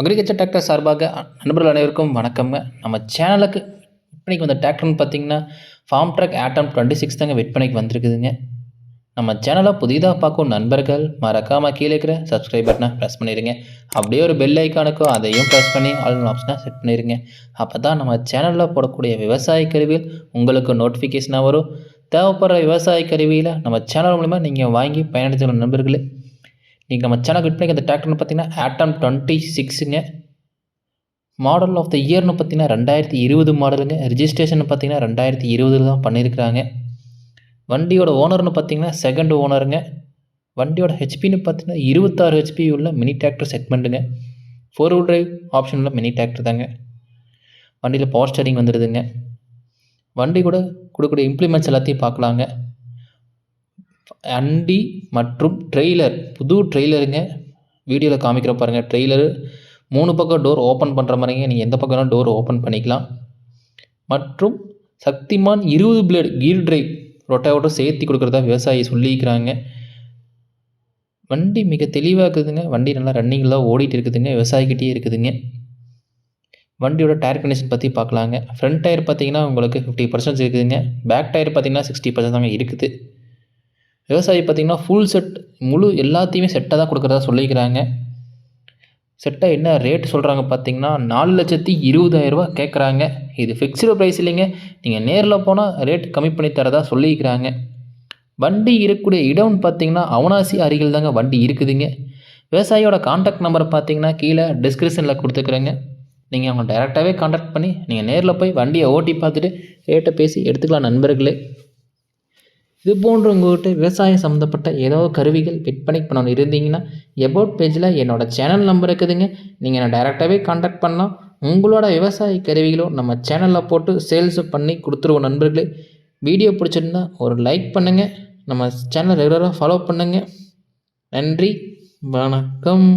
Agriculture tractor சார்பாக நண்பர்கள் அனைவருக்கும் வணக்கம்ங்க நம்ம சேனலுக்கு விற்பனைக்கு வந்த டிராக்டர்னு பார்த்தீங்கன்னா Farmtrac Atom twenty six தாங்க விற்பனைக்கு வந்திருக்குதுங்க. நம்ம சேனலை புதிதாக பார்க்கும் நண்பர்கள் மறக்காமல் கீழே இருக்கிற சப்ஸ்கிரைப் பட்டனை ப்ரெஸ் பண்ணிடுங்க அப்படியே ஒரு பெல் ஐக்கானுக்கோ அதையும் ப்ரெஸ் பண்ணி ஆல் ஆப்ஷனாக செட் பண்ணிடுங்க அப்போ தான் நம்ம சேனலில் போடக்கூடிய விவசாய கருவியில் உங்களுக்கு நோட்டிஃபிகேஷனாக வரும். தேவைப்படுற விவசாய கருவியில் நம்ம சேனல் மூலிமா நீங்கள் வாங்கி பயனடைத்துள்ள நண்பர்களே நீங்கள் நம்ம சேனல் பண்ணி அந்த டிராக்டர்னு பார்த்தீங்கன்னா ஆட்டம் டுவெண்ட்டி சிக்ஸுங்க மாடல் ஆஃப் த இயர்னு பார்த்தீங்கன்னா ரெண்டாயிரத்தி இருபது மாடலுங்க ரிஜிஸ்ட்ரேஷன் பார்த்தீங்கன்னா ரெண்டாயிரத்தி இருபதில் தான் பண்ணியிருக்கிறாங்க வண்டியோட ஓனர்னு பார்த்தீங்கன்னா செகண்ட் ஓனருங்க வண்டியோட ஹெச்பின்னு பார்த்தீங்கன்னா இருபத்தாறு ஹெச்பி உள்ள மினி டிராக்டர் செக்மெண்ட்டுங்க ஃபோர் வீல் டிரைவ் ஆப்ஷன் உள்ள மினி டிராக்டர் தாங்க. வண்டியில் பவர் ஸ்டேரிங் வந்துடுதுங்க. வண்டி கூட கொடுக்கக்கூடிய இம்ப்ளிமெண்ட்ஸ் எல்லாத்தையும் பார்க்கலாங்க. அண்டி மற்றும் ட்ரெய்லர் புது ட்ரெய்லருங்க வீடியோவில் காமிக்கிற பாருங்கள் ட்ரெய்லரு மூணு பக்கம் டோர் ஓப்பன் பண்ணுற மாதிரிங்க. நீங்கள் எந்த பக்கம் டோர் ஓப்பன் பண்ணிக்கலாம். மற்றும் சக்திமான் இருபது பிளேடு கீர் டிரைவ் ரொட்டாவோட சேர்த்து கொடுக்குறதா விவசாயி சொல்லிக்கிறாங்க. வண்டி மிக தெளிவாக இருக்குதுங்க. வண்டி நல்லா ரன்னிங்லாம் ஓடிட்டு இருக்குதுங்க. விவசாயிக்கிட்டே இருக்குதுங்க. வண்டியோட டயர் கண்டிஷன் பற்றி பார்க்கலாங்க. ஃப்ரண்ட் டயர் பார்த்தீங்கன்னா உங்களுக்கு ஃபிஃப்டி பர்சன்ட் இருக்குதுங்க. பேக் டயர் பார்த்தீங்கன்னா சிக்ஸ்டி பர்சன்ட் தாங்க இருக்குது. விவசாயி பார்த்தீங்கன்னா ஃபுல் செட் முழு எல்லாத்தையுமே செட்டாக தான் கொடுக்குறதா சொல்லிக்கிறாங்க. செட்டாக என்ன ரேட் சொல்கிறாங்க பார்த்தீங்கன்னா நாலு லட்சத்தி இருபதாயிரரூபா கேட்குறாங்க. இது ஃபிக்ஸ்டு ப்ரைஸ் இல்லைங்க. நீங்கள் நேரில் போனால் ரேட் கம்மி பண்ணி தரதா சொல்லிக்கிறாங்க. வண்டி இருக்கக்கூடிய இடம்னு பார்த்தீங்கன்னா அவனாசி அருகில் தாங்க வண்டி இருக்குதுங்க. விவசாயியோட காண்டாக்ட் நம்பர் பார்த்தீங்கன்னா கீழே டிஸ்கிரிப்ஷனில் கொடுத்துக்குறேங்க. நீங்கள் அவங்க டைரெக்டாகவே காண்டாக்ட் பண்ணி நீங்கள் நேரில் போய் வண்டியை ஓட்டி பார்த்துட்டு ரேட்டை பேசி எடுத்துக்கலாம் நண்பர்களே. இது போன்ற உங்கள்கிட்ட விவசாயம் சம்மந்தப்பட்ட ஏதோ கருவிகள் விற்பனை பண்ணணும் இருந்தீங்கன்னா எபோட் பேஜில் என்னோடய சேனல் நம்பர் இருக்குதுங்க. நீங்கள் என்னை டைரெக்டாகவே காண்டாக்ட் பண்ணலாம். உங்களோட விவசாய கருவிகளும் நம்ம சேனலில் போட்டு சேல்ஸ் பண்ணி கொடுத்துருவோம் நண்பர்களே. வீடியோ பிடிச்சிருந்தா ஒரு லைக் பண்ணுங்கள் நம்ம சேனல் ரெகுலராக ஃபாலோ பண்ணுங்கள் நன்றி. வணக்கம்.